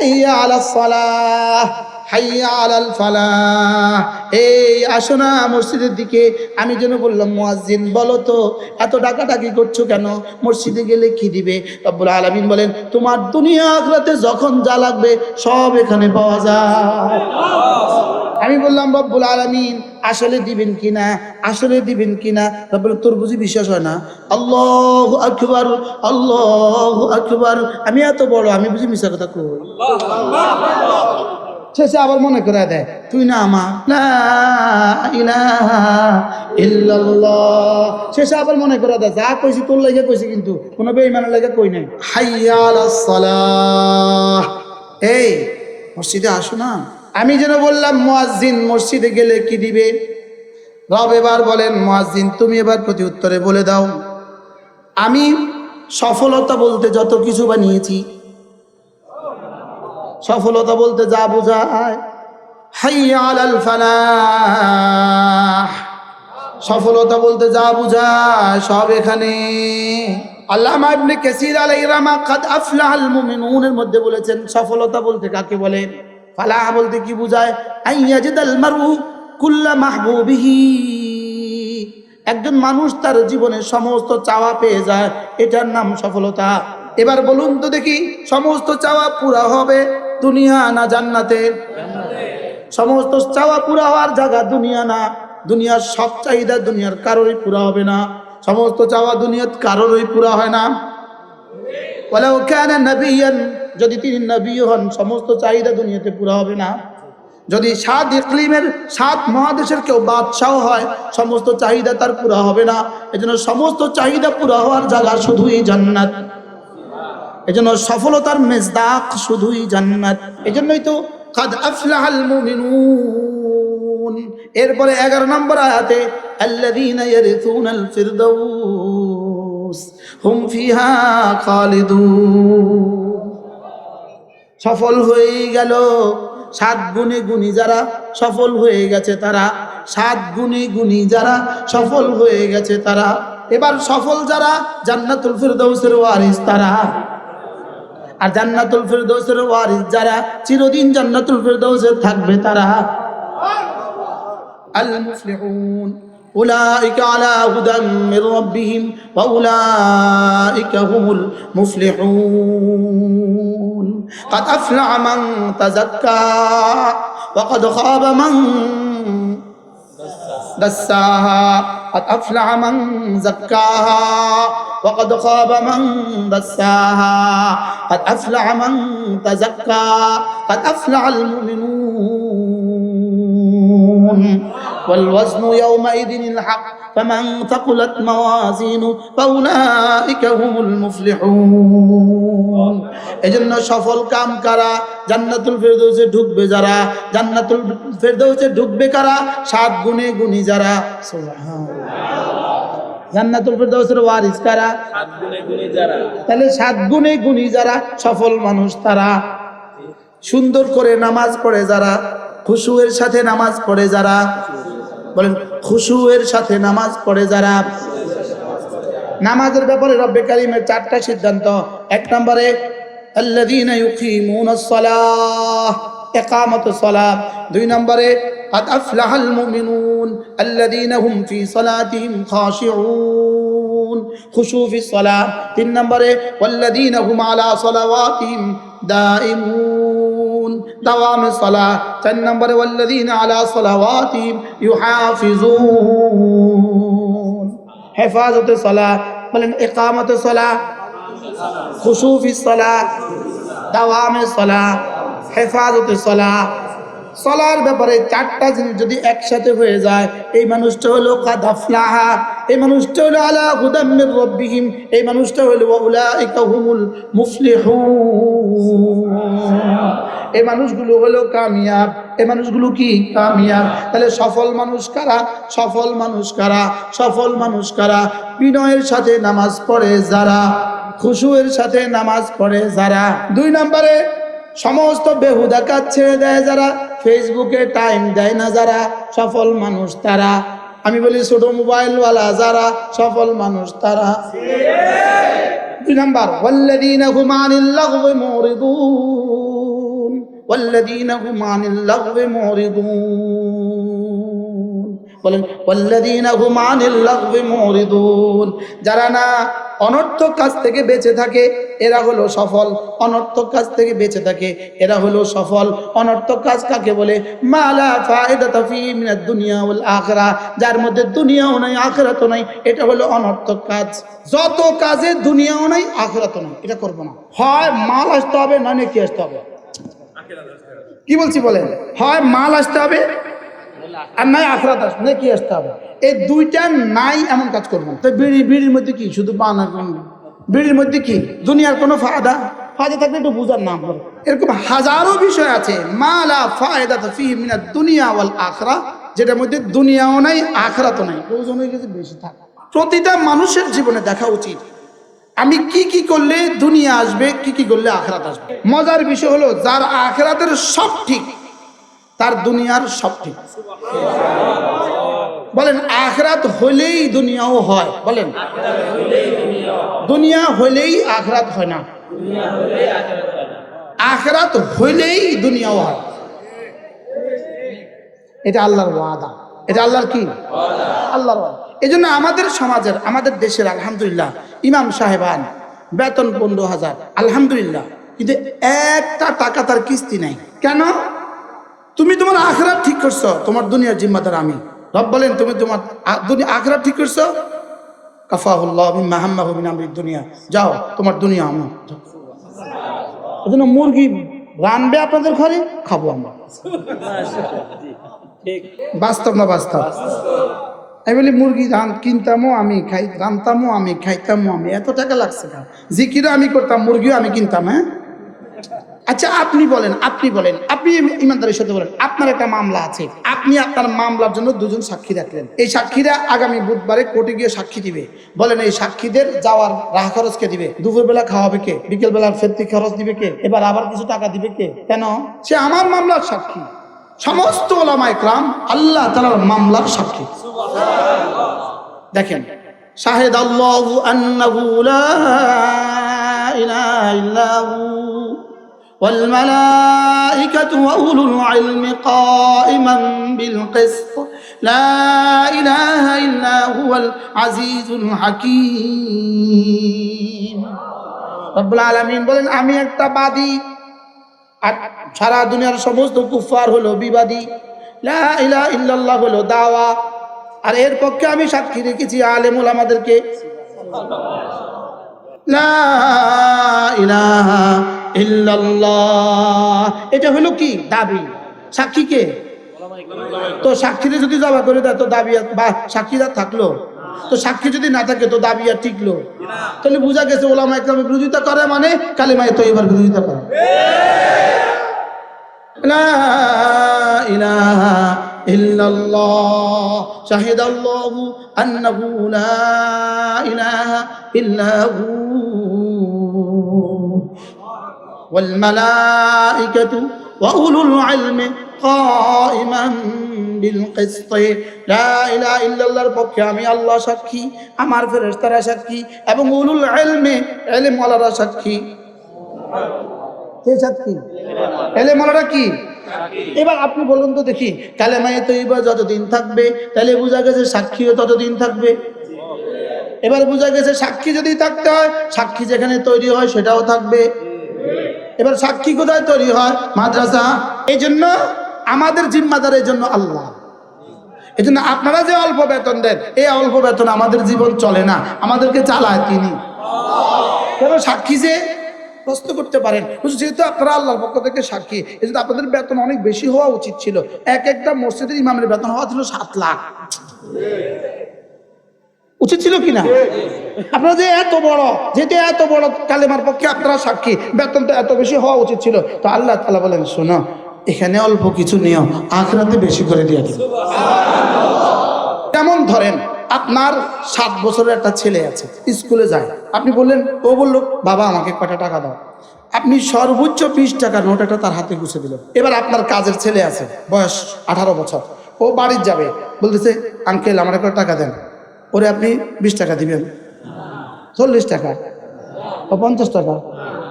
হাইয়া আলা হাইয়া আলাল ফালাহ। এই আসো না মসজিদের দিকে। আমি যেন বললাম, মুয়াজ্জিন, বলো তো, এত ডাকাডাকি করছ কেন? মসজিদে গেলে কি দিবে? রব্বুল আলামিন বলেন, তোমার দুনিয়া আখরাতে যখন যা লাগবে সব এখানে পাওয়া যায়। আমি বললাম, রব্বুল আলামিন আসলে দিবেন কিনা, আসলে দিবেন কিনা রব্বুল তোর বুঝি বিশ্বাস হয় না। আল্লাহ আকবার আল্লাহ আকবার। আমি এত বড়, আমি বুঝি মিশা কথা কই? শেষে আবার মনে করে দেয়, তুই না আমা শেষে আবার মনে করে দেয়, যা কইছি তোর লাগে কইছি কিন্তু, কোনো বেঈমানের লাগে কই নাই। হাইয়া আলাস সালাহ। এই, মসজিদে আসো না। আমি যেন বললাম, মুয়াজ্জিন মসজিদে গেলে কি দিবে? রব এবার বলেন, মুয়াজ্জিন, তুমি এবার প্রতি উত্তরে বলে দাও। আমি সফলতা বলতে যত কিছু বানিয়েছি, সফলতা বলতে যা বোঝায় সফলতা বলতে যা বোঝায়, সব এখানে। আল্লামা ইবনে কাসির আলাইহিস রাহমা কাদ আফলাহাল মুমিনুনের মধ্যে বলেছেন, সফলতা বলতে কাকে বলে? ফালাহ বলতে কি বোঝায়? মারু কুল্লা একজন মানুষ তার জীবনে সমস্ত চাওয়া পেয়ে যায়, এটার নাম সফলতা। এবার বলুন তো দেখি, সমস্ত চাওয়া পুরা হবে দুনিয়া না জান্নাতে? সমস্ত চাওয়া পুরা হওয়ার জায়গা দুনিয়া না। দুনিয়ার সব চাহিদা দুনিয়ার কারোরই পুরা হবে না। সমস্ত চাওয়া দুনিয়ার কারোরই পুরা হয় না। যদি তিনি নবী হন, সমস্ত চাহিদা দুনিয়াতে পুরা হবে না। যদি সাত ইকলিমের সাত মহাদেশের কেউ বাদশাহ হয়, সমস্ত চাহিদা তার পুরা হবে না। এজন্য সমস্ত চাহিদা পুরা হওয়ার জায়গা শুধুই জান্নাত। এজন্য সফলতার মেজদাক শুধুই জান্নাত। এজন্যই তো কাদ আফলাহাল মুমিনুন। এরপরে 11 নম্বর আয়াতে, আল্লাযীনা ইয়ারিসুনাল ফিরদাউস, হুম ফিহা খালিদুন। সফল হয়ে গেল। সাত গুণে গুণী যারা সফল হয়ে গেছে তারা, সাত গুণে গুণী যারা সফল হয়ে গেছে তারা। এবার সফল যারা, জান্নাতুল ফিরদৌসের ওয়ারিস তারা। আর জান্নাতুল ফিরদৌসের ওয়ারিস যারা, চিরদিন জান্নাতুল ফিরদৌসে থাকবে তারা। আল মুফলিহুন। أولئك على هدى من ربهم وأولئك هم المفلحون. قد أفلح من تزكى وقد خاب من دساها. قد أفلح من زكاها وقد خاب من دساها. قد أفلح من تزكى قد أفلح المؤمنون. والوزن يومئذ الحق فمن ثقلت موازينه فأولئك هم المفلحون এজন্য সফল কাম কারা জান্নাতুল ফেরদৌসে ঢুকবে যারা জান্নাতুল ফেরদৌসে ঢুকবে কারা সাত গুণে গুণী যারা জান্নাতুল ফেরদৌসের ওয়ারিস কারা তাহলে সাত গুণে গুণী যারা সফল মানুষ তারা সুন্দর করে নামাজ পড়ে যারা খুশুয়ের সাথে নামাজ পড়ে যারা বলেন খুশুয়ের সাথে নামাজ পড়ে যারা নামাজের ব্যাপারে রব্বে কারিমের চারটা সিদ্ধান্ত এক নম্বরে আল্লাযীনা ইউকিমুনাস সালাহ ইকামাতুস সালাহ দুই নম্বরে قد أفلح المؤمنون الذين هم في صلاتهم خاشعون خشوع في الصلاة তিন নম্বরে والذين هم على صلواتهم دائمون يحبون دوام الصلاة. تن والذين على صلواتهم يحافظون. حفاظة الصلاة. بلن إقامة الصلاة. خشوف الصلاة. دوام الصلاة. حفاظة الصلاة. সলার ব্যাপারে চারটা জিনিস যদি একসাথে হয়ে যায়, এই মানুষটা হলো কাদাফলাহা, এই মানুষটা হলো আলা হুদাম্মির রব্বিহিম, এই মানুষটা হলো উলাইকা হুমুল মুফলিহুন। এই মানুষগুলো হলো কামিয়াব। এই মানুষগুলো কি? কামিয়াব। তাহলে সফল মানুষ কারা? সফল মানুষ কারা? সফল মানুষ কারা? বিনয়ের সাথে নামাজ পড়ে যারা, খুশুয়ের সাথে নামাজ পড়ে যারা। দুই নম্বরে, সমস্ত বেহুদা কাজ ছেড়ে দেয় যারা। ফেসবুকে টাইম দেয় না যারা সফল মানুষ তারা আমি বলি ছোট মোবাইলওয়ালা যারা সফল মানুষ তারা দুই নাম্বার ওয়াল্লাযীনা হুম আনিল লাগwi মুরিদুন والذين هم عن اللغو معرضون বলেন والذين هم عن اللغو معرضون যারা না অনর্থক কাজ থেকে বেঁচে থাকে, এরা হলো সফল। অনর্থক কাজ থেকে বেঁচে থাকে, এরা হলো সফল। অনর্থক কাজ কাকে বলে? মালা দুনিয়া আখিরা। যার মধ্যে দুনিয়াও নাই, আখিরাতও নাই, এটা হলো অনর্থক কাজ। যত কাজে দুনিয়াও নাই, আখিরাতও নাই, এটা করব না। হয় মাল আসতে হবে না কি আসতে হবে? কি বলছি বলেন? হয় মাল আসতে হবে আর নাই আখরাত আসবে না কি আসতে হবে? এই দুইটা নাই এমন কাজ করব। তো বিড়ি বিড়ির মধ্যে কি? শুধু বানা বিড়ির মধ্যে কি? দুনিয়ার কোনো ফায়দা? ফায়দা থাকলে একটু বুঝার নাম করে এরকম হাজারো বিষয় আছে। মালা ফায়দা তো ফি মিনা দুনিয়া ওয়াল আখরা। যেটার মধ্যে দুনিয়াও নাই আখরাতও নাই। প্রয়োজন হয়ে গেছে বেশি থাক। প্রতিটা মানুষের জীবনে দেখা উচিত। আমি কি কি করলে দুনিয়া আসবে কি কি করলে আখরাত আসবে? মজার বিষয় হলো যার আখরাতের সব ঠিক তার দুনিয়ার সব ঠিক। বলেন, আখরাত হলেই দুনিয়াও হয়। বলেন, দুনিয়া হলেই আখরাত হয় না। আখরাত হলেই দুনিয়াও হয়। এটা আল্লাহর ওয়াদা। এটা আল্লাহর কি? আল্লাহর এই জন্য আমাদের সমাজের, আমাদের দেশের, আলহামদুলিল্লাহ, ইমাম সাহেবান, বেতন পনেরো হাজার, আলহামদুলিল্লাহ, কিন্তু একটা টাকা তার কিস্তি নাই। কেন? তুমি তোমার আখরাত ঠিক করছ, তোমার দুনিয়ার জিম্মাদার আমি। রব বলেন, তুমি তোমার আখরাত ঠিক করছ? দুনিয়া। যাও, তোমার দুনিয়া মুরগি আপনাদের ঘরে, খাব বাস্তব না বাস্তব? আমি বলি, মুরগি আমি, খাই আমি আমি, এত টাকা লাগছে জিকিরও আমি করতাম, মুরগিও আমি কিনতাম হ্যাঁ? আচ্ছা আপনি বলেন আপনি বলেন, আপনি ইমানদারের সাথে বলেন, আপনার একটা মামলা আছে, আপনি আপনার মামলার জন্য দুজন সাক্ষী রাখলেন। এই সাক্ষীরা আগামী বুধবারে কোর্টে গিয়ে সাক্ষী দিবে। বলেন, এই সাক্ষীদের যাওয়ার রাহ খরচ কে দিবে? দুপুরবেলা খাওয়াবে কে? বিকেল বেলা ফেরতি খরচ দিবে কে? এবার আবার কিছু টাকা দিবে কে? কেন? সে আমার মামলার সাক্ষী। সমস্ত ওলামা ইকরাম আল্লাহ তালার মামলার সাক্ষী। দেখেন, শাহেদ আল্লাহ আন্নাহু লা ইলাহা ইল্লাহু। والملائكة وأولو العلم قائما بالقسط لا إله إلا هو العزيز الحكيم رب العالمين বলেন আমি একটা বাদী আর সারা দুনিয়ার সমস্ত কুফার হলো বিবাদী লা ইলাহা ইল্লাল্লাহ হলো দাওয়া আর এর পক্ষে আমি সাক্ষী রেখেছি আলেমুল আমাদেরকে লা ইলাহা ইল্লাল্লাহ এটা হলো কি দাবি সাক্ষী কে তো সাক্ষীরে যদি জবা করে দেয় তো দাবি আর- বা সাক্ষীরা থাকলো তো সাক্ষী যদি না থাকে তো দাবি আর টিকলো তাহলে বোঝা গেছে ওলামা একরামের বিরোধিতা করে মানে কালিমায় তো এবার বিরোধিতা করে لا إله إلا الله شهد الله أنه لا إله إلا هو والملائكة وأولو العلم قائما بالقسط لا إله إلا الله পক্ষে আমি আল্লাহ সাক্ষী আমার ফেরেশতারা সাক্ষী এবং উলুল ইলমে ইলম ওয়ালারা সাক্ষী কে সাক্ষী এলে মলাটা কি এবার আপনি বলুন তো দেখি কালেমায়ে তৈবা যতদিন থাকবে তাহলে বোঝা গেছে সাক্ষীও ততদিন থাকবে এবার বোঝা গেছে সাক্ষী যদি থাকতে হয় সাক্ষী যেখানে তৈরি হয় সেটাও থাকবে এবার সাক্ষী কোথায় তৈরি হয়? মাদ্রাসা। এই জন্য আমাদের জিম্মাদার এই জন্য আল্লাহ। এই জন্য আপনারা যে অল্প বেতন দেন, এই অল্প বেতন আমাদের জীবন চলে না। আমাদেরকে চালায় তিনি। কেন সাক্ষী যে প্রশ্ন করতে পারেন? যেহেতু আপনারা আল্লাহর পক্ষ থেকে সাক্ষী এই জন্য আপনাদের বেতন অনেক বেশি হওয়া উচিত ছিল। এক একটা মসজিদের ইমামের বেতন হওয়া ছিল সাত লাখ। উচিত ছিল কিনা আপনারা যে এত বড় যেটা এত বড় কালেমার পক্ষে আপনারা সাক্ষী, বেতন তো এত বেশি হওয়া উচিত ছিল। তো আল্লাহ তালা বলেন, শোনো, এখানে অল্প কিছু নিয়ম, আখরাতে বেশি করে দিয়ে দিন। যেমন ধরেন, আপনার সাত বছরের একটা ছেলে আছে, স্কুলে যায়। আপনি বললেন, ও বলল, বাবা, আমাকে কটা টাকা দাও? আপনি সর্বোচ্চ বিশ টাকা নোট একটা তার হাতে গুছে দিলেন। এবার আপনার কাজের ছেলে আছে, বয়স আঠারো বছর। ও বাড়ির যাবে, বলতেছে, আঙ্কেল, আমার একটা টাকা দেন? ওরে আপনি বিশ টাকা দিবেন। চল্লিশ টাকা। ও পঞ্চাশ টাকা।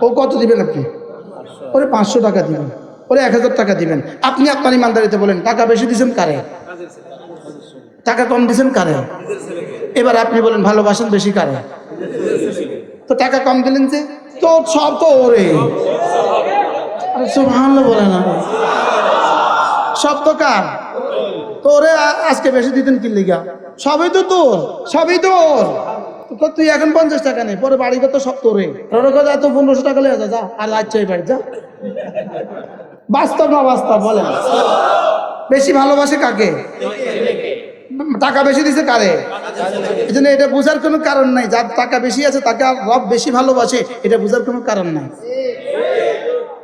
ও কত দিবেন আপনি? ওরে পাঁচশো টাকা দিবেন। ওরে এক হাজার টাকা দিবেন। আপনি আপনার ইমানদারিতে বলেন, টাকা বেশি দিয়েছেন কারে? টাকা কম দিয়েছেন কারে? এবার আপনি বলেন, ভালোবাসেন বেশি কারে? তো টাকা কম দিলেন যে, তো সব তো ওরে। বলে না সব তো কার? তোরে আজকে বেশি দিতেন কি লিগা? সবই তো তোর, সবই তোর। তো তুই এখন পঞ্চাশ টাকা নেই পরে বাড়ি তো সব তোরে। তোর কথা তো পনেরোশো টাকা লেগে যা আর লাইট বাড়ি, যা। বাস্তব না বাস্তব, বলেন। বেশি ভালোবাসে কাকে? টাকা বেশি দিছে কারে? এই জন্য এটা বোঝার কোনো কারণ নাই। যার টাকা বেশি আছে, তাকে রব বেশি ভালোবাসে, এটা বোঝার কোনো কারণ নাই।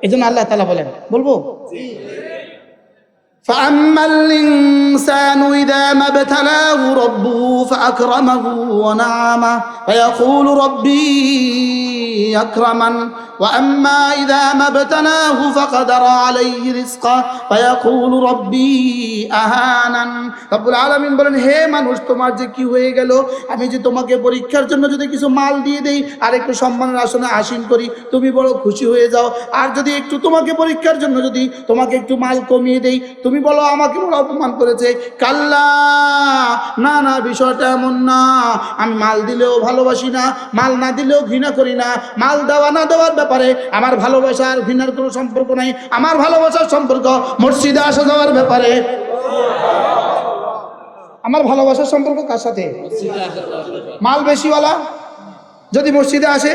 এই জন্য আল্লাহ তালা বলেন, বলব? فأما الإنسان إذا ما ابتلاه ربه فأكرمه ونعمه فيقول ربي أكرمن وأما إذا ما ابتلاه فقدر عليه رزقه فيقول ربي أهانن رب العالمين বলেন হে মানুষ তোমার যে কি হয়ে গেল আমি যে তোমাকে পরীক্ষার জন্য যদি কিছু মাল দিয়ে দেই আর একটু সম্মানের আসনে আসীন করি তুমি বড় খুশি হয়ে যাও আর যদি একটু তোমাকে পরীক্ষার জন্য যদি তোমাকে একটু মাল কমিয়ে দেই তুমি বলো, আমাকে বড় অপমান করেছে। কাল্লা, না না, বিষয়টা এমন না। আমি মাল দিলেও ভালোবাসি না, মাল না দিলেও ঘৃণা করি না। মাল দেওয়া না দেওয়ার ব্যাপারে আমার ভালোবাসা আর ঘৃণার কোনো সম্পর্ক নাই। আমার ভালোবাসার সম্পর্ক মসজিদে আসা যাওয়ার ব্যাপারে। আমার ভালোবাসার সম্পর্ক কার সাথে? মাল বেশিওয়ালা যদি মসজিদে আসে,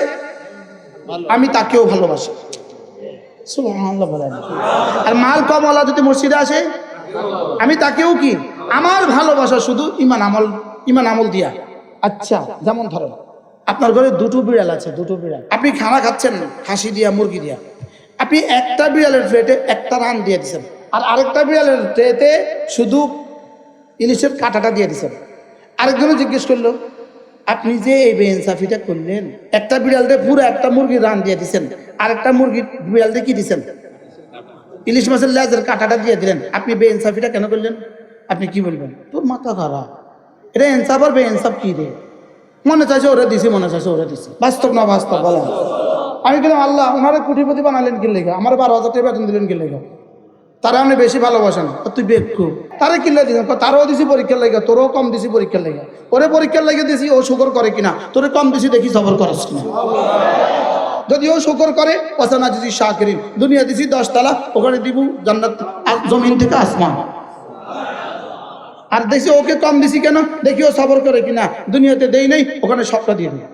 আমি তাকেও ভালোবাসি। আর মাল কমওয়ালা যদি মসজিদে আসে, আমি তাকেও কি? আমার ভালোবাসা শুধু ইমান আমল ইমান আমল দিয়া। আচ্ছা যেমন ধরেন, আপনার ঘরে দুটো বিড়াল আছে, দুটো বিড়াল। আপনি খানা খাচ্ছেন, খাসি দিয়া, মুরগি দিয়া। আপনি একটা বিড়ালের প্লেটে একটা রান দিয়ে দিচ্ছেন আর আরেকটা বিড়ালের ট্রেতে শুধু ইলিশের কাঁটাটা দিয়ে দিচ্ছেন আরেকজনে জিজ্ঞেস করল আপনি যে এই বেইনসাফিটা করলেন, একটা বিড়ালতে পুরো একটা মুরগির রান দিয়ে দিচ্ছেন আর একটা মুরগির বিড়ালতে কি দিচ্ছেন ইলিশ মাছের লেজের কাঁটাটা দিয়ে দিলেন, আপনি বেইনসাফিটা কেন করলেন? আপনি কি বলবেন? তোর মাথা খারাপ। এটা ইনসাফ আর বেইনসাফ কি রে? মনে চাইছে ওরা দিছি, মনে চাইছে ওরা দিছি। বাস্তব না বাস্তব, বলেন। আমি গেলাম আল্লাহ ওনারা কোটিপতি বানালেন কি লেগে? আমার বারো হাজার টাকা বেতন দিলেন কি লেগে? তারা আপনি বেশি ভালোবাসেন তুই বেক্ষু তারে কিনলে দিছেন তারও দিছি পরীক্ষার লেগে, তোরও কম দিছি পরীক্ষার লেগে। ওরে পরীক্ষার লেগে দিছি, ও শুকর করে কিনা? তোরে কম দিছি দেখি সবর করস কিনা? যদি ও শুকর করে অসানা দিছি শাকরিন, দুনিয়া দিছি দশতলা ওখানে দিব, জান্নাত জমিন থেকে আসমান। আর দেখছি ওকে কম দিছি কেন? দেখি ও সবর করে কিনা। দুনিয়াতে দেই নাই, ওখানে সবটা দিয়ে দিই।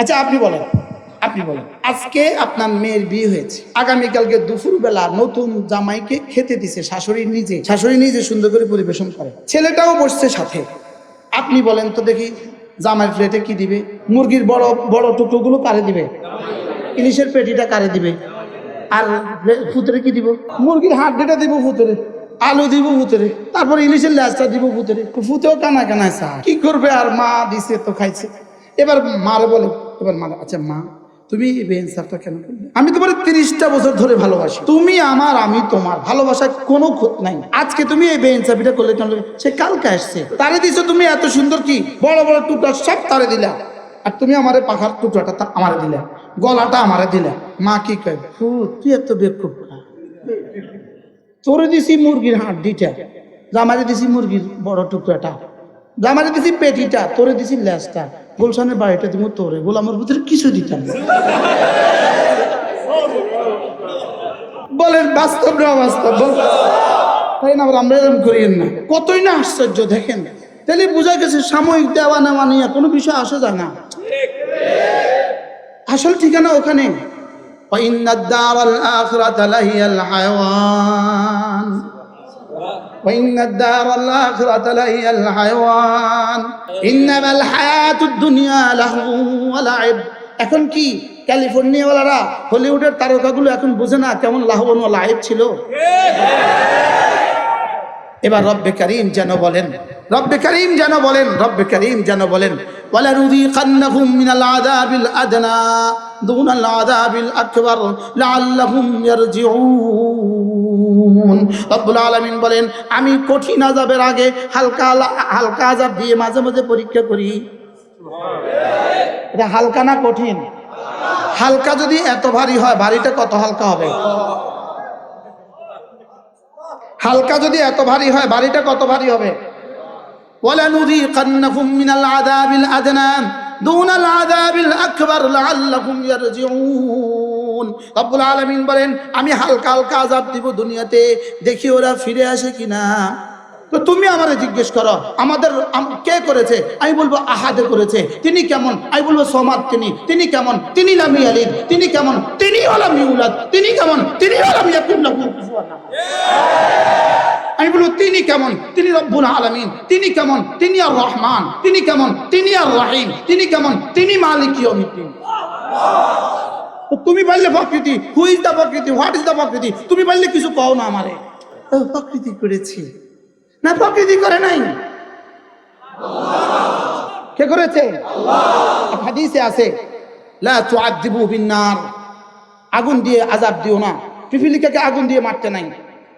আচ্ছা আপনি বলেন। আপনি বলেন। আজকে আপনার মেয়ের বিয়ে হয়েছে। আগামীকালকে দুপুর বেলা নতুন জামাইকে খেতে দিছে শাশুড়ি নিজে। শাশুড়ি নিজে সুন্দর করে পরিবেশন করে। ছেলেটাও বসছে সাথে। আপনি বলেন তো দেখি জামাইয়ের প্লেটে কি দিবে? মুরগির বড় বড় টুকরোগুলো কারে দিবে? ইলিশের পেটিটা কারে দিবে? আর ফুতরে কি দিব? মুরগির হাড্ডিটা দিব ফুতরে আলু দিব ভূতরে। তারপর ইলিশের ল্যাসটা দিব ভূতরে। ফুতেও কানা কানায় চা কি করবে আর মা দিছে তো খাইছে। এবার মারে বলে, এবার মা আচ্ছা মা তুমি এই বেইনসাফটা কেন করলে? আমি তোমার তিরিশটা বছর ধরে ভালোবাসি। তুমি আমার, আমি তোমার। ভালোবাসার কোনো খুঁত নাই। আজকে তুমি এই বেইনসাফিটা করলে কেন? সে কালকে আসছে। তারে দিছো তুমি এত সুন্দর কি? বড় বড় টুকরা সব তারে দিলা। আর তুমি আমার পাখার টুকরাটা আমারে দিলা। গলাটা আমারে দিলা। মা কি কয়? তুই এত বেকুব তোরে দিছি মুরগির হাড্ডিটা। জামারে দিছি মুরগির বড় টুকরাটা। জামারে দিছি পেটিটা তোরে দিছি ল্যাসটা গুলশানের বাড়িটা দিব তোরে গোলামের ভিতরে কিছু দিতাম না। বলেন বাস্তব না বাস্তব বল তাই না আবার আমরা এরকম করিয়েন না কতই না আশ্চর্য দেখেন তাহলে বোঝা গেছে সাময়িক দেওয়া নেওয়া নিয়ে কোনো বিষয় আসা যায় না আসল ঠিকানা ওখানে وإن الدار الآخرة لهي الحيوان وإن الدار الآخرة لهي الحيوان إنما الحياة الدنيا لهو ولعب এখন কি ক্যালিফোর্নিয়াওয়ালারা হলিউডের তারকাগুলো এখন বুঝে না কেমন লাহবন ও লাইভ ছিল এবার রব্বে করিম যেন বলেন রব্বে করিম যেন বলেন রব্বে করিম যেন বলেন ولنذيقنهم من العذاب الأدنى دون العذاب الأكبر لعلهم يرجعون রব্বুল আলামিন বলেন আমি কঠিন আযাবের আগে হালকা হালকা আযাব দিয়ে মাঝে মাঝে পরীক্ষা করি এটা হালকা না কঠিন হালকা যদি এত ভারী হয় ভারীটা কত হালকা হবে হালকা যদি এত ভারী হয় বাড়িটা কত ভারী হবে ولنذيقنهم من العذاب الأدنى دون العذاب الأكبر لعلهم يرجعون রব্বুল আলামিন বলেন, আমি হালকা হালকা আযাব দিব দুনিয়াতে, দেখি ওরা ফিরে আসে কিনা। তো তুমি আমারে জিজ্ঞেস করো, আমাদের আম- কে করেছে? আমি বলব, আহাদে করেছে। তিনি কেমন? আমি বলব, সমাদ তিনি। তিনি কেমন? তিনি লামি আলিদ। তিনি কেমন? তিনি ওলাম ইউলাদ। তিনি কেমন? তিনি লাহু আমি বলব, তিনি কেমন? তিনি রব্বুল আলমিন। তিনি কেমন? তিনি আর রহমান। তিনি কেমন? তিনি আর রাহিম। তিনি কেমন? তিনি মালিক ইয়মিদ্দিন তো তুমি বললে প্রকৃতি হু ইজ দ্য প্রকৃতি হোয়াট ইজ দ্য প্রকৃতি? তুমি বললে কিছু কও না আমারে। প্রকৃতি করেছি। না প্রকৃতি করে নাই। কে করেছে? হাদিসে আছে লা তুআদ্দিবু বিন্নার আগুন দিয়ে আজাব দিও না। পিপিলিকাকে আগুন দিয়ে মারতে নাই।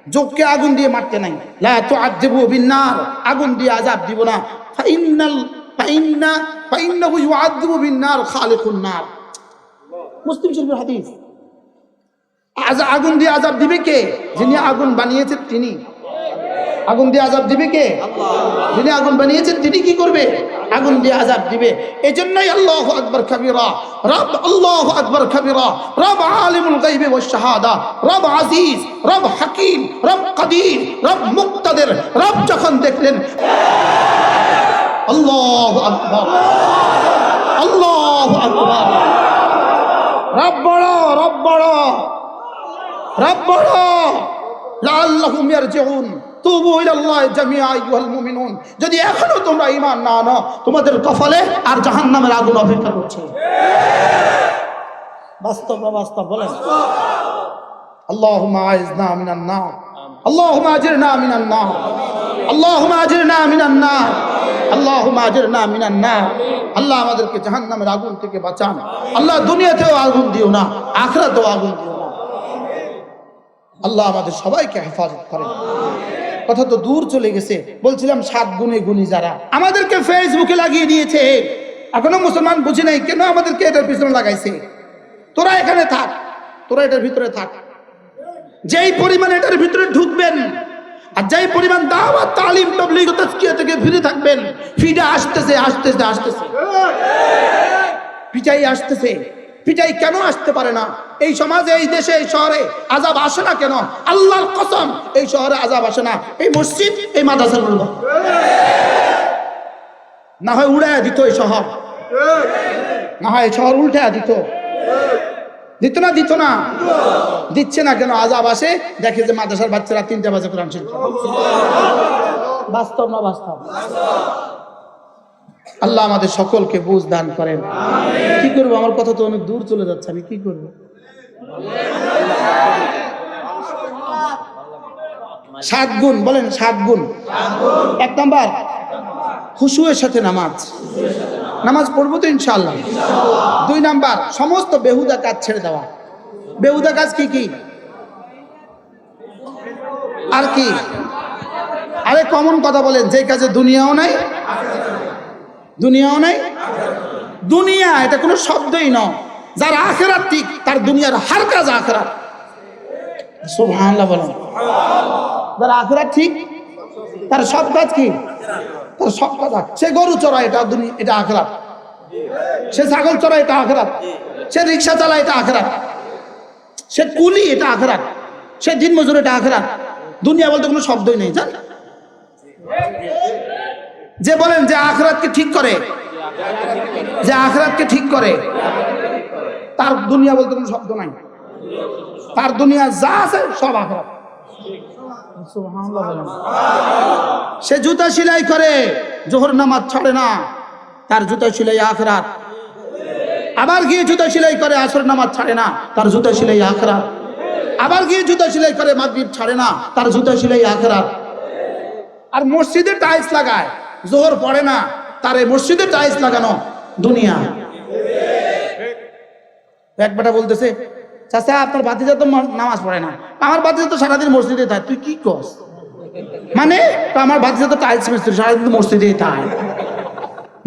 যোগকে আগুন দিয়ে মারতে নাই। লা তুআদ্দিবু বিন্নার আগুন দিয়ে আজাব দিব না। ফাইন্নাল ফাইন্না ফাইন্নাহু ইউআদ্দিবু বিন্নার খালিকুন নার মুসলিম শরীফের হাদিস। আগুন দিয়ে আজাব দিবে কে? যিনি আগুন বানিয়েছেন তিনি। আগুন দিয়ে আজাব দিবে কে? যিনি আগুন বানিয়েছেন তিনি কি করবে? আগুন দিয়ে আজাব দিবে। এই জন্যই আল্লাহ আকবর কবিরা, রব আল্লাহ আকবর কবিরা, রব আলিমুল গাইবে ও শাহাদা, রব আজিজ, রব হাকিম, রব কদির, রব মুক্তাদের, রব যখন দেখলেন, আল্লাহ আকবর আল্লাহ আকবর রব যদি এখনও তোমরা ইমান না আনো, তোমাদের কফলে আর জাহান্নামের আগুন অপেক্ষা করছে। বাস্তব না বাস্তব বলে আল্লাহ আল্লাহ মিনান নার। আল্লাহুম্মা আল্লাহ মাজের না মিনান্না আল্লাহ মাজের না আল্লাহ আমাদেরকে জাহান নামের আগুন থেকে বাঁচান। আল্লাহ দুনিয়াতেও আগুন দিও না, আখরাতেও আগুন দিও না। আল্লাহ আমাদের সবাইকে হেফাজত করেন। কথা তো দূর চলে গেছে। বলছিলাম, সাত গুণে গুণী যারা। আমাদেরকে ফেসবুকে লাগিয়ে দিয়েছে। এখনও মুসলমান বুঝি নাই, কেন আমাদেরকে এটার পিছনে লাগাইছে? তোরা এখানে থাক, তোরা এটার ভিতরে থাক। যেই পরিমাণে এটার ভিতরে ঢুকবেন আর যাই পরিমাণ দাওয়াত, তালিম, তবলিগ ও তাজকিয়া থেকে ফিরে থাকবেন ফিডা আসতেছে আসতেছে আসতেছে। পিটাই আসতেছে। পিটাই কেন আসতে পারে না? এই সমাজে, এই দেশে, এই শহরে আজাব আসে না কেন? আল্লাহর কসম, এই শহরে আজাব আসে না। এই মসজিদ, এই মাদ্রাসার বলব না হয় উড়ায় দিত এই শহর। না হয় এই শহর উল্টে দিত। দিত না দিত না। দিচ্ছে না কেন? আজাব আসে। দেখে যে মাদ্রাসার বাচ্চারা তিনটা বাজে কোরআন শিখছে বাস্তব না বাস্তব? আল্লাহ আমাদের সকলকে বুঝ দান করেন। কি করব? আমার কথা তো অনেক দূর চলে যাচ্ছে। আমি কি করব? সাত গুণ বলেন সাত গুণ। এক নাম্বার খুশুয়ের সাথে নামাজ। নামাজ পড়ব তো ইনশাল্লাহ দুই নাম্বার, সমস্ত বেহুদা কাজ ছেড়ে দেওয়া। বেহুদা কাজ কি কি? আর কি? আরে কমন কথা বলেন, যে কাজে দুনিয়াও নাই দুনিয়াও নাই। দুনিয়া, এটা কোনো শব্দই নয়। যার আখেরাত ঠিক, তার দুনিয়ার হার কাজ আখেরাত। সুবহানাল্লাহ বলেন। যার আখেরাত ঠিক, তার সব কাজ কি? তার সব আখ- সে গরু চড়ায়, এটা এটা আখেরাত। সে ছাগল চড়ায়, এটা আখেরাত। সে রিক্সা চালায়, এটা আখেরাত। সে কুলি, এটা আখেরাত। সে দিন মজুর, এটা আখেরাত। দুনিয়া বলতে কোনো শব্দই নেই, জান? যে বলেন যে আখরাতকে ঠিক করে, যে আখরাতকে ঠিক করে, তার দুনিয়া বলতে কোনো শব্দ নাই। তার দুনিয়া যা আছে সব আখরাত। সে জুতা সেলাই করে, জোহর নামাজ ছাড়ে না, তার জুতা সেলাই আখরাত। আবার গিয়ে জুতা সেলাই করে, আসর নামাজ ছাড়ে না, তার জুতা সেলাই আখরাত। আবার গিয়ে জুতা সেলাই করে, মাগরিব ছাড়ে না, তার জুতা সেলাই আখরাত। আর মসজিদে টাইলস লাগায়, জোহর পড়ে না, তার এই মসজিদে টাইলস লাগানো দুনিয়া। এক বেটা বলতেছে চাচা, আপনার বাতিজা তো নামাজ পড়ে না। আমার বাতিজা তো সারাদিন মসজিদে থাকে। তুই কি কস মানে? তো আমার বাতিজা তো টাইলস মিস্ত্রি সারাদিন তো মসজিদেই থাকে।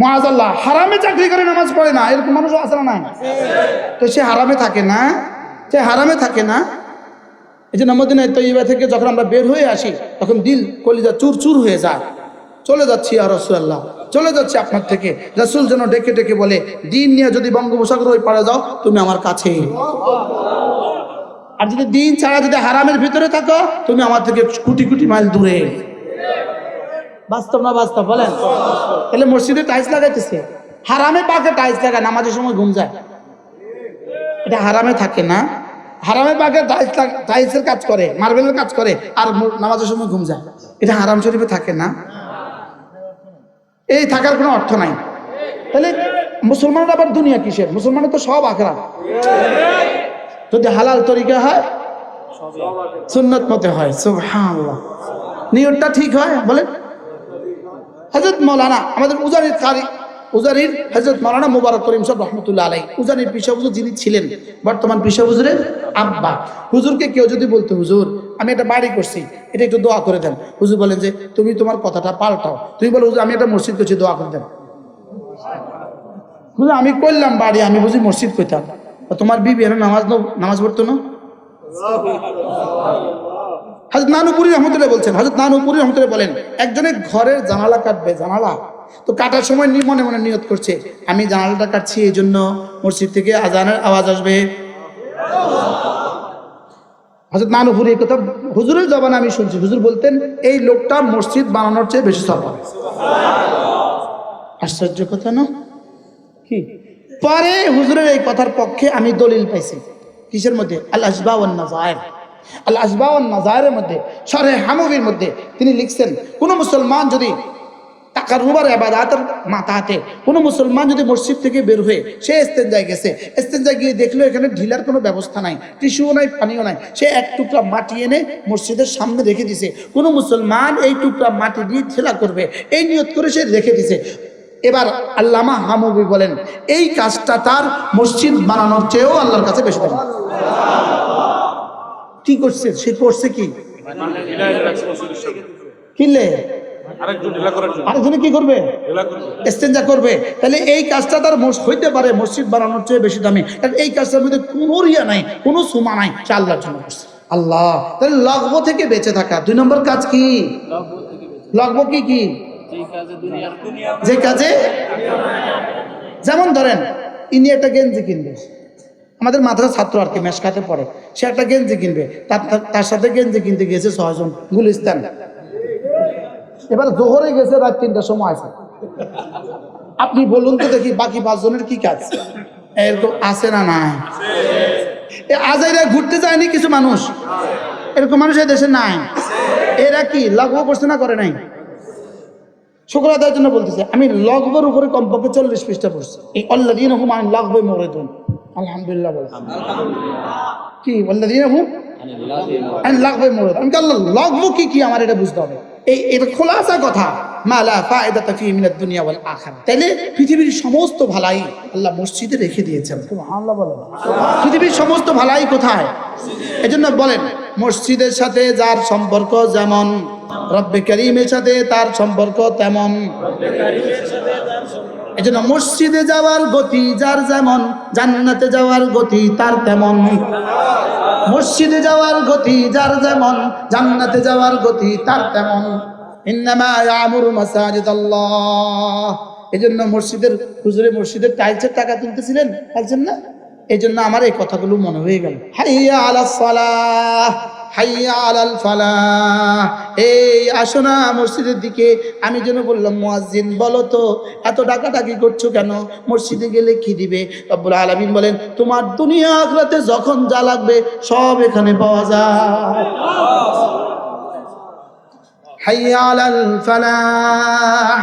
মহাজাল্লাহ হারামে চাকরি করে নামাজ পড়ে না। এরকম মানুষও আছে না তো সে হারামে থাকে না। সে হারামে থাকে না। এই যে নমদিনায় তৈবা থেকে যখন আমরা বের হয়ে আসি, তখন দিল কলিজা চুর চুর হয়ে যায়। চলে যাচ্ছি আর রসুল্লাহ চলে যাচ্ছি আপনার থেকে। রসুল যেন ডেকে ডেকে বলে, দিন নিয়ে যদি বঙ্গোপসাগর ওই পাড়ে যাও, তুমি আমার কাছে। আর যদি দিন ছাড়া যদি হারামের ভিতরে থাকো, তুমি আমার থেকে কোটি কোটি মাইল দূরে। বাস্তব না বাস্তব, বলেন? তাহলে মসজিদে টাইলস লাগাইতেছে। হারামে পাকে টাইলস লাগায়, নামাজের সময় ঘুম যায়। এটা হারামে থাকে না। হারামে পাকে টাইলস টাইলসের কাজ করে মার্বেলের কাজ করে, আর নামাজের সময় ঘুম যায়। এটা হারাম শরীফে থাকে না। এই থাকার কোনো অর্থ নাই। তাহলে মুসলমানরা আবার দুনিয়া কিসের? মুসলমানের তো সব আখরা যদি হালাল তরিকা হয়, সুন্নত মতে হয়, সুবহানাল্লাহ। নিয়তটা ঠিক হয়, বলেন। হজরত মৌলানা আমাদের উজানির কারি উজানির হজরত মৌলানা মুবারক করিম সব রহমতুল্লাহ আলাই উজানির পিসা হুজুর যিনি ছিলেন, বর্তমান পিসা হুজুরের আব্বা। হুজুরকে কেউ যদি বলতো, হুজুর, আমি একটা বাড়ি করছি, এটা একটু দোয়া করে দেন। হুজুর বলেন যে, তুমি তোমার কথাটা পাল্টাও। তুমি বলো, হুজুর, আমি একটা মসজিদ করছি, দোয়া করে দেন। হুজুর, আমি করলাম বাড়ি, আমি বুঝি মসজিদ কইতাম। তোমার বিবি এর নামাজ নামাজ পড়তো না? হাজরত নানুপুরি রহমতুল্লাহ বলছেন হাজরত নানুপুরি রহমতুল্লাহ বলেন, একজনের ঘরের জানালা কাটবে, জানালা তো কাটার সময় নি- মনে মনে নিয়ত করছে। আমি জানালাটা কাটছি, এই জন্য মসজিদ থেকে আজানের আওয়াজ আসবে। হাজরত নানুপুরি এই কথা হুজুরের জবানে আমি শুনছি। হুজুর বলতেন, এই লোকটা মসজিদ বানানোর চেয়ে বেশি পাবে আশ্চর্য কথা না? কি? পরে হুজুরের এই কথার পক্ষে আমি দলিল পাইছি। কিসের মধ্যে? আল আসবাউন নাজায়ের আল আসবাউন নাজায়ের মধ্যে সরে হামবির মধ্যে তিনি লিখছেন, কোনো মুসলমান যদি টাকার রুবার এবাদাতের মাথাতে। কোনো মুসলমান যদি মসজিদ থেকে বের হয়ে সে এস্তেঞ্জায় গেছে এস্তেঞ্জায় গিয়ে দেখল এখানে ঢিলার কোনো ব্যবস্থা নাই, টিস্যুও নাই, পানিও নাই, সে এক টুকরা মাটি এনে মসজিদের সামনে রেখে দিছে। কোনো মুসলমান এই টুকরা মাটি দিয়ে ঠেলা করবে, এই নিয়ত করে সে রেখে দিছে। এবার আল্লামা হামবি বলেন, এই কাজটা তার মসজিদ বানানোর চেয়েও আল্লাহর কাছে বেশি কি করছে? সে করছে কি? কিনলে আরেকজন ঢিলা করার জন্য। আরেকজনে কি করবে? ঢিলা করবে। তাহলে এই কাজটা তার হইতে পারে মসজিদ বানানোর চেয়ে বেশি দামি। এই কাজটার মধ্যে কোনো রিয়া নাই কোনো সুমা নাই সে আল্লাহর জন্য করছে। আল্লাহ তাহলে লগ্ব থেকে বেঁচে থাকা। দুই নম্বর কাজ কি? লগ্ব কি কি? যে কাজে? যেমন ধরেন ইনি একটা গেঞ্জি কিনবে। আমাদের মাদ্রাসা ছাত্র আর কি মেশকাতে পড়ে। সে একটা গেঞ্জি কিনবে। তার তার- তার সাথে গেঞ্জি কিনতে গিয়েছে ছয়জন গুলিস্তান। এবার জোহরে গেছে, রাত তিনটার সময় আছে। আপনি বলুন তো দেখি বাকি পাঁচজনের কি কাজ? এরকম আছে না নাই? এ আজাইরা ঘুরতে যায়নি কিছু মানুষ? এরকম মানুষ দেশে নাই। এরা কি লাগবো করছে না করে নাই? শুক্র আদায়ের জন্য বলতেছে, আমি লগবের উপরে কমপক্ষে চল্লিশ পৃষ্ঠা পড়ছি। এই অল্লাদিন হুম আমি লাগবে মরে দুন আলহামদুলিল্লাহ বলে। কি? অল্লাদিন হুম আমি লাগবে মরে আমি আল্লাহ কি কি? আমার এটা বুঝতে হবে। এই এটা খোলাসা কথা। মালা ফায়দা তাফি মিনাদ দুনিয়া ওয়াল আখিরা তাইলে পৃথিবীর সমস্ত ভালাই আল্লাহ মসজিদে রেখে দিয়েছেন। সুবহানাল্লাহ বলেন। পৃথিবীর সমস্ত ভালাই কোথায়? এজন্য বলেন, মসজিদের সাথে যার সম্পর্ক যেমন, রব্বে করিমের সাথে তার সম্পর্ক তেমন। এই জন্য মসজিদে যাওয়ার গতি যার যেমন, জান্নাতে যাওয়ার গতি তার তেমন। মসজিদে যাওয়ার গতি, যার যেমন, জান্নাতে যাওয়ার গতি, তার তেমন। এই জন্য মসজিদের, হুজুরে মসজিদের টাইলসের টাকা তুলতেছিলেন টাইলসের না? এই জন্য আমার এই কথাগুলো মনে হয়ে গেল। হাইয়া আলাস সালাহ। হাইয়া আলাল ফালাহ। এই আসো না মসজিদের দিকে। আমি যেন বললাম, মুয়াজ্জিন, বলো তো, এত ডাকাডাকি করছ কেন? মসজিদে গেলে কি দিবে? রব্বুল আলামিন বলেন, তোমার দুনিয়া আখরাতে যখন যা লাগবে, সব এখানে পাওয়া যায়। হাইয়া আলাল ফালাহ।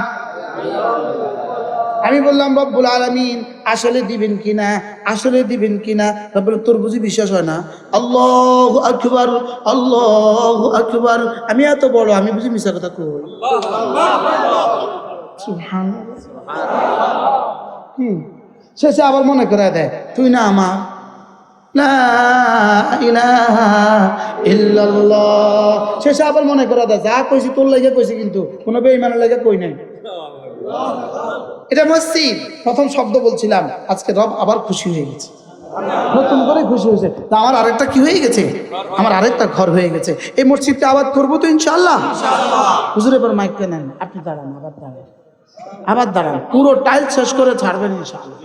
আমি বললাম রব্বুল আলমিন আসলে দিবেন কিনা? আসলে দিবেন কিনা? রব্বুল তোর বুঝি বিশ্বাস হয় না। আল্লাহ আকবার আল্লাহ আকবার। আমি এত বড় আমি বুঝি মিশা কথা কই? শেষে আবার মনে করা দেয় তুই না আমার শেষে আবার মনে করে দেয় যা কইছি তোর লেগে কইছি কিন্তু কোনো বেইমানের লেগে কই নাই। এটা মসজিদ। প্রথম শব্দ বলছিলাম, আজকে রব আবার খুশি হয়ে গেছে। নতুন করে খুশি হয়েছে। তা আমার আরেকটা কি হয়ে গেছে? আমার আরেকটা ঘর হয়ে গেছে। এই মসজিদটা আবাদ করব তো ইনশাল্লাহ হুজুর, এবার মাইকটা নেন। আপনি দাঁড়ান, আবার দাঁড়ান। আবার দাঁড়ান। পুরো টাইল শেষ করে ছাড়বেন ইনশাল্লাহ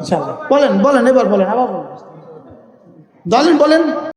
ইনশাল্লাহ বলেন বলেন, এবার বলেন, আবার বলেন। দলিল বলেন